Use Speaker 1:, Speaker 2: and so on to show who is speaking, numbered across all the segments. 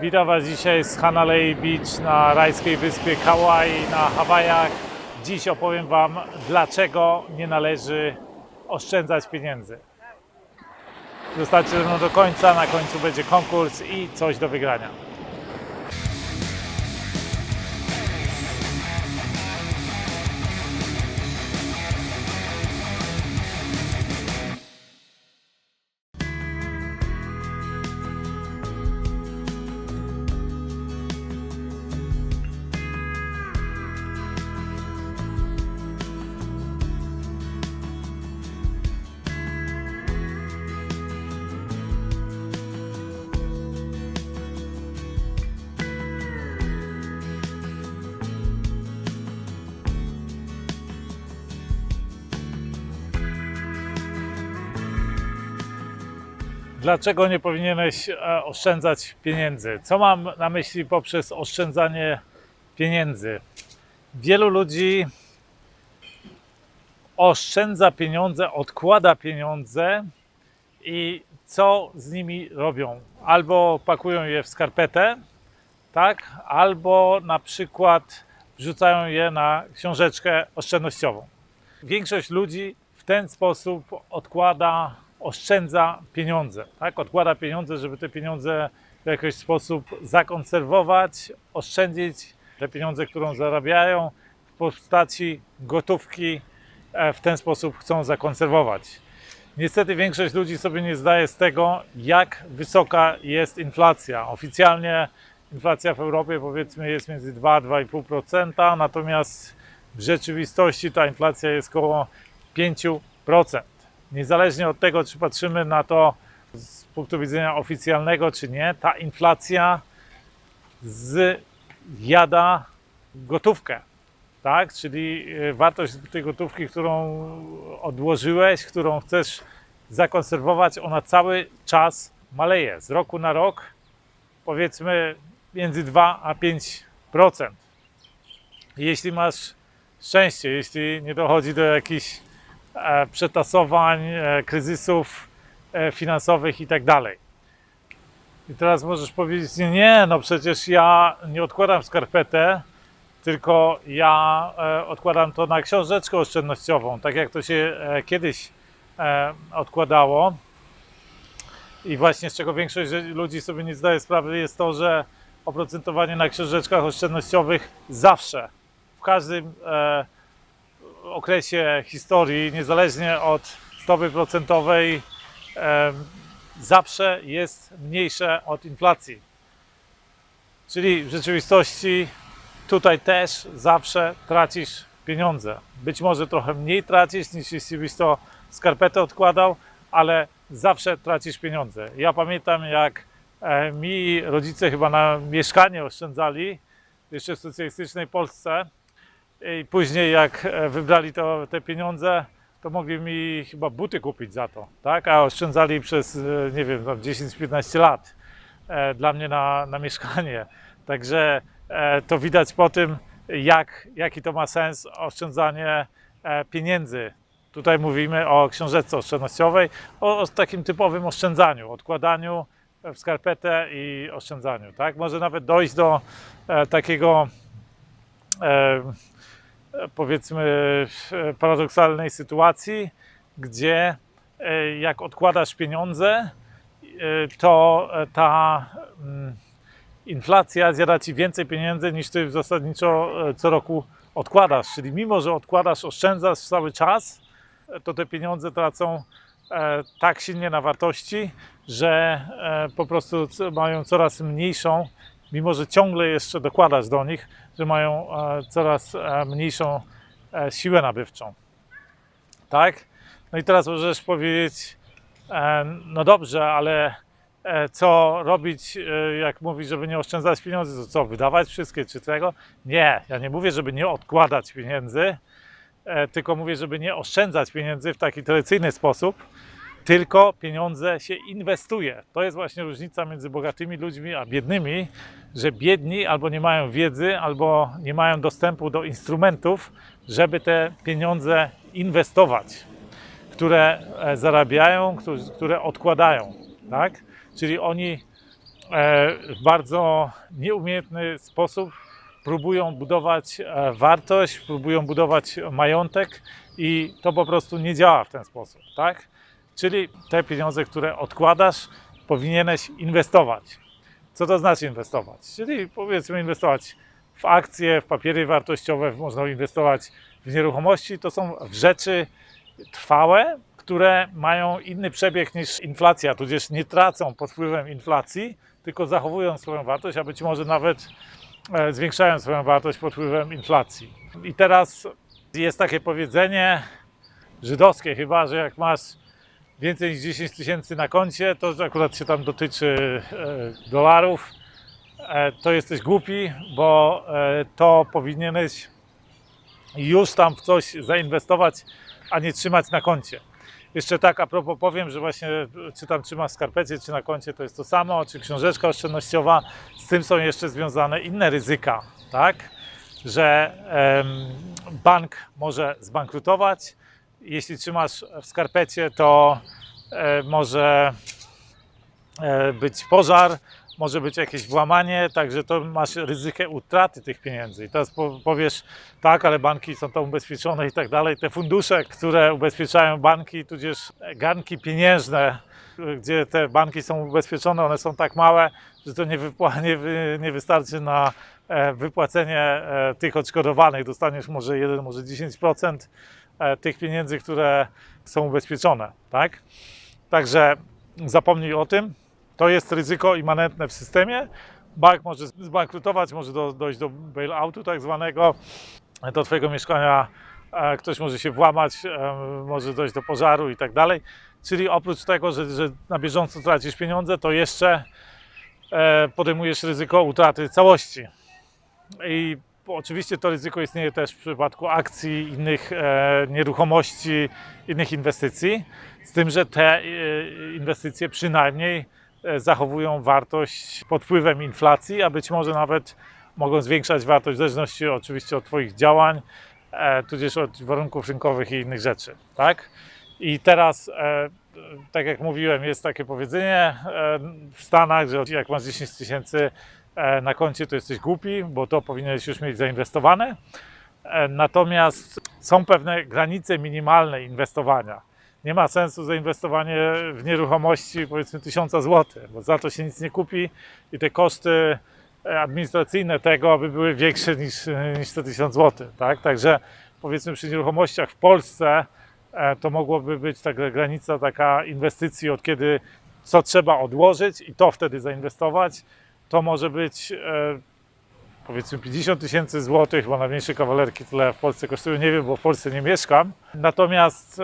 Speaker 1: Witam Was dzisiaj z Hanalei Beach na rajskiej wyspie Kauai na Hawajach. Dziś opowiem Wam, dlaczego nie należy oszczędzać pieniędzy. Zostańcie ze mną do końca, na końcu będzie konkurs i coś do wygrania. Dlaczego nie powinieneś e, oszczędzać pieniędzy? Co mam na myśli poprzez oszczędzanie pieniędzy? Wielu ludzi oszczędza pieniądze, odkłada pieniądze i co z nimi robią? Albo pakują je w skarpetę, tak? Albo na przykład wrzucają je na książeczkę oszczędnościową. Większość ludzi w ten sposób odkłada, oszczędza pieniądze. Tak? Odkłada pieniądze, żeby te pieniądze w jakiś sposób zakonserwować, oszczędzić te pieniądze, którą zarabiają w postaci gotówki, e, w ten sposób chcą zakonserwować. Niestety większość ludzi sobie nie zdaje z tego, jak wysoka jest inflacja. Oficjalnie inflacja w Europie powiedzmy jest między 2-2,5%, natomiast w rzeczywistości ta inflacja jest około 5%. Niezależnie od tego, czy patrzymy na to z punktu widzenia oficjalnego, czy nie, ta inflacja zjada gotówkę. Tak? Czyli e, wartość tej gotówki, którą odłożyłeś, którą chcesz zakonserwować, ona cały czas maleje. Z roku na rok powiedzmy między 2 a 5%. Jeśli masz szczęście, jeśli nie dochodzi do jakichś przetasowań, e, kryzysów e, finansowych i tak. I teraz możesz powiedzieć, nie, nie, no przecież ja nie odkładam skarpetę, tylko ja e, odkładam to na książeczkę oszczędnościową, tak jak to się e, kiedyś e, odkładało. I właśnie z czego większość ludzi sobie nie zdaje sprawy, jest to, że oprocentowanie na książeczkach oszczędnościowych zawsze, w każdym e, okresie historii, niezależnie od stopy procentowej, zawsze jest mniejsze od inflacji. Czyli w rzeczywistości tutaj też zawsze tracisz pieniądze. Być może trochę mniej tracisz niż jeśli byś to skarpetę odkładał, ale zawsze tracisz pieniądze. Ja pamiętam, jak e, mi rodzice chyba na mieszkanie oszczędzali jeszcze w socjalistycznej Polsce i później jak e, wybrali to, te pieniądze, to mogli mi chyba buty kupić za to, tak? A oszczędzali przez, e, nie wiem, tam 10-15 lat e, dla mnie na, na mieszkanie. Także to widać po tym, jak, jaki to ma sens oszczędzanie pieniędzy. Tutaj mówimy o książeczce oszczędnościowej, o, o takim typowym oszczędzaniu, odkładaniu w skarpetę i oszczędzaniu. Tak? Może nawet dojść do e, takiego e, powiedzmy paradoksalnej sytuacji, gdzie e, jak odkładasz pieniądze, e, to e, ta mm, inflacja zjada ci więcej pieniędzy niż ty zasadniczo co roku odkładasz. Czyli mimo, że odkładasz, oszczędzasz cały czas, to te pieniądze tracą tak silnie na wartości, że po prostu mają coraz mniejszą, mimo że ciągle jeszcze dokładasz do nich, że mają e, coraz e, mniejszą e, siłę nabywczą. Tak? No i teraz możesz powiedzieć, no dobrze, ale co robić, jak mówisz, żeby nie oszczędzać pieniędzy, to co, wydawać wszystkie czy tego? Nie, ja nie mówię, żeby nie odkładać pieniędzy, tylko mówię, żeby nie oszczędzać pieniędzy w taki tradycyjny sposób, tylko pieniądze się inwestuje. To jest właśnie różnica między bogatymi ludźmi a biednymi, że biedni albo nie mają wiedzy, albo nie mają dostępu do instrumentów, żeby te pieniądze inwestować, które e, zarabiają, które odkładają. Tak? Czyli oni e, w bardzo nieumiejętny sposób próbują budować e, wartość, próbują budować majątek i to po prostu nie działa w ten sposób, tak? Czyli te pieniądze, które odkładasz, powinieneś inwestować. Co to znaczy inwestować? Czyli powiedzmy inwestować w akcje, w papiery wartościowe, można inwestować w nieruchomości. To są rzeczy trwałe, które mają inny przebieg niż inflacja, tudzież nie tracą pod wpływem inflacji, tylko zachowują swoją wartość, a być może nawet e, zwiększają swoją wartość pod wpływem inflacji. I teraz jest takie powiedzenie żydowskie chyba, że jak masz więcej niż 10 tysięcy na koncie, to akurat się tam dotyczy e, dolarów, e, to jesteś głupi, bo e, to powinieneś już tam w coś zainwestować, a nie trzymać na koncie. Jeszcze tak a propos powiem, że właśnie czy tam trzymasz w skarpecie, czy na koncie to jest to samo, czy książeczka oszczędnościowa, z tym są jeszcze związane inne ryzyka, tak? Że em, bank może zbankrutować, jeśli trzymasz w skarpecie, to e, może e, być pożar, może być jakieś włamanie, także to masz ryzyko utraty tych pieniędzy. I teraz po- powiesz, tak, ale banki są tam ubezpieczone i tak dalej. Te fundusze, które ubezpieczają banki, tudzież garnki pieniężne, gdzie te banki są ubezpieczone, one są tak małe, że to nie, wypła- nie, nie wystarczy na e, wypłacenie tych odszkodowanych. Dostaniesz może 1, może 10% e, tych pieniędzy, które są ubezpieczone, tak? Także zapomnij o tym. To jest ryzyko immanentne w systemie. Bank może zbankrutować, może do, dojść do bailoutu tak zwanego. Do Twojego mieszkania e, ktoś może się włamać, e, może dojść do pożaru i tak dalej. Czyli oprócz tego, że, że na bieżąco tracisz pieniądze, to jeszcze e, podejmujesz ryzyko utraty całości. I oczywiście to ryzyko istnieje też w przypadku akcji, innych e, nieruchomości, innych inwestycji, z tym, że te e, inwestycje przynajmniej e, zachowują wartość pod wpływem inflacji, a być może nawet mogą zwiększać wartość w zależności oczywiście od Twoich działań, e, tudzież od warunków rynkowych i innych rzeczy, tak? I teraz, e, tak jak mówiłem, jest takie powiedzenie e, w Stanach, że jak masz 10 tysięcy e, na koncie, to jesteś głupi, bo to powinieneś już mieć zainwestowane. E, Natomiast są pewne granice minimalne inwestowania. Nie ma sensu zainwestowanie w nieruchomości powiedzmy 1000 zł, bo za to się nic nie kupi i te koszty administracyjne tego aby były większe niż, niż te 1000 zł. Tak? Także powiedzmy przy nieruchomościach w Polsce to mogłoby być taka granica taka inwestycji, od kiedy co trzeba odłożyć i to wtedy zainwestować. To może być e, powiedzmy 50 tysięcy złotych, bo najmniejsze kawalerki tyle w Polsce kosztują, nie wiem, bo w Polsce nie mieszkam. Natomiast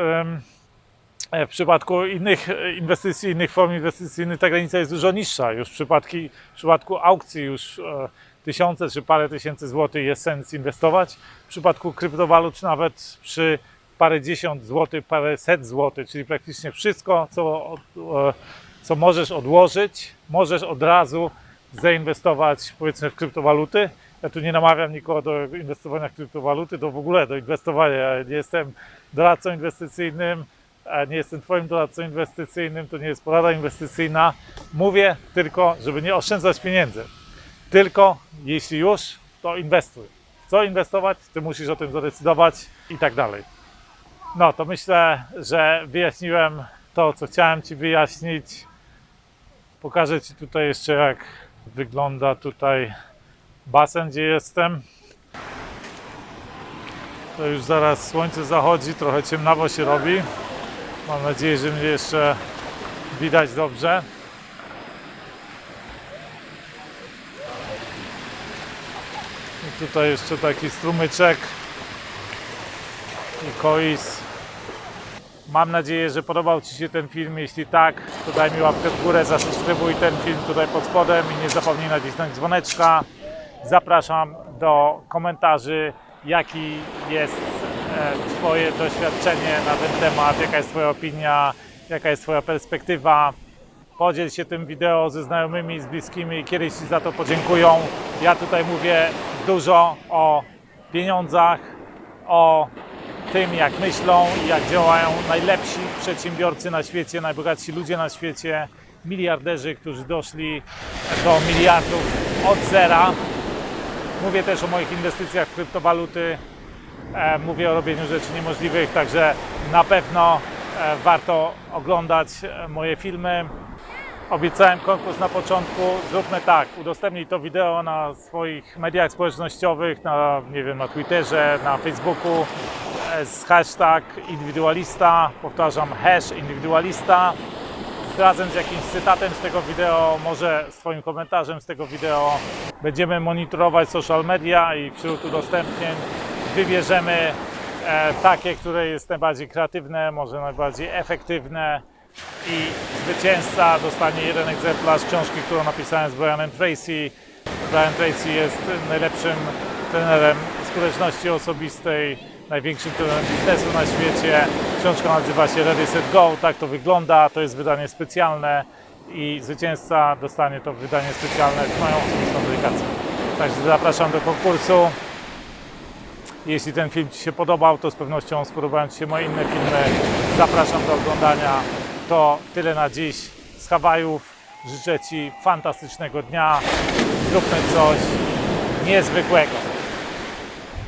Speaker 1: e, w przypadku innych e, inwestycji, innych form inwestycyjnych ta granica jest dużo niższa. Już w, przypadki, w przypadku aukcji już e, tysiące czy parę tysięcy złotych jest sens inwestować. W przypadku kryptowalut nawet przy parę dziesiąt złotych, parę set złotych, czyli praktycznie wszystko, co, e, co możesz odłożyć, możesz od razu zainwestować powiedzmy w kryptowaluty. Ja tu nie namawiam nikogo do inwestowania w kryptowaluty, do w ogóle do inwestowania. Ja nie jestem doradcą inwestycyjnym, nie jestem Twoim doradcą inwestycyjnym, to nie jest porada inwestycyjna. Mówię tylko, żeby nie oszczędzać pieniędzy. Tylko jeśli już, to inwestuj. Co inwestować, Ty musisz o tym zadecydować i tak dalej. No to myślę, że wyjaśniłem to, co chciałem Ci wyjaśnić. Pokażę Ci tutaj jeszcze, jak wygląda tutaj basen, gdzie jestem. To już zaraz słońce zachodzi, trochę ciemnawo się robi. Mam nadzieję, że mnie jeszcze widać dobrze. I tutaj jeszcze taki strumyczek i kois. Mam nadzieję, że podobał Ci się ten film. Jeśli tak, to daj mi łapkę w górę, zasubskrybuj ten film tutaj pod spodem i nie zapomnij nacisnąć dzwoneczka. Zapraszam do komentarzy, jaki jest e, Twoje doświadczenie na ten temat, jaka jest Twoja opinia, jaka jest Twoja perspektywa. Podziel się tym wideo ze znajomymi, z bliskimi, kiedyś Ci za to podziękują. Ja tutaj mówię dużo o pieniądzach, o tym, jak myślą i jak działają najlepsi przedsiębiorcy na świecie, najbogatsi ludzie na świecie miliarderzy, którzy doszli do miliardów od zera. Mówię też o moich inwestycjach w kryptowaluty. E, Mówię o robieniu rzeczy niemożliwych, także na pewno e, warto oglądać e, moje filmy. Obiecałem konkurs na początku. Zróbmy tak, udostępnij to wideo na swoich mediach społecznościowych, na, nie wiem, na Twitterze, na Facebooku z hashtag indywidualista, powtarzam, hash indywidualista razem z jakimś cytatem z tego wideo, może swoim komentarzem z tego wideo. Będziemy monitorować social media i wśród udostępnień wybierzemy e, takie, które jest najbardziej kreatywne, może najbardziej efektywne i zwycięzca dostanie jeden egzemplarz książki, którą napisałem z Brianem Tracy. Brian Tracy jest najlepszym trenerem skuteczności osobistej, największym trenerem biznesu na świecie. Książka nazywa się Ready Set Go, tak to wygląda, to jest wydanie specjalne i zwycięzca dostanie to wydanie specjalne z moją osobistą dedykacją. Także zapraszam do konkursu. Jeśli ten film Ci się podobał, to z pewnością spodobają Ci się moje inne filmy. Zapraszam do oglądania. To tyle na dziś z Hawajów. Życzę Ci fantastycznego dnia. Zróbmy coś niezwykłego.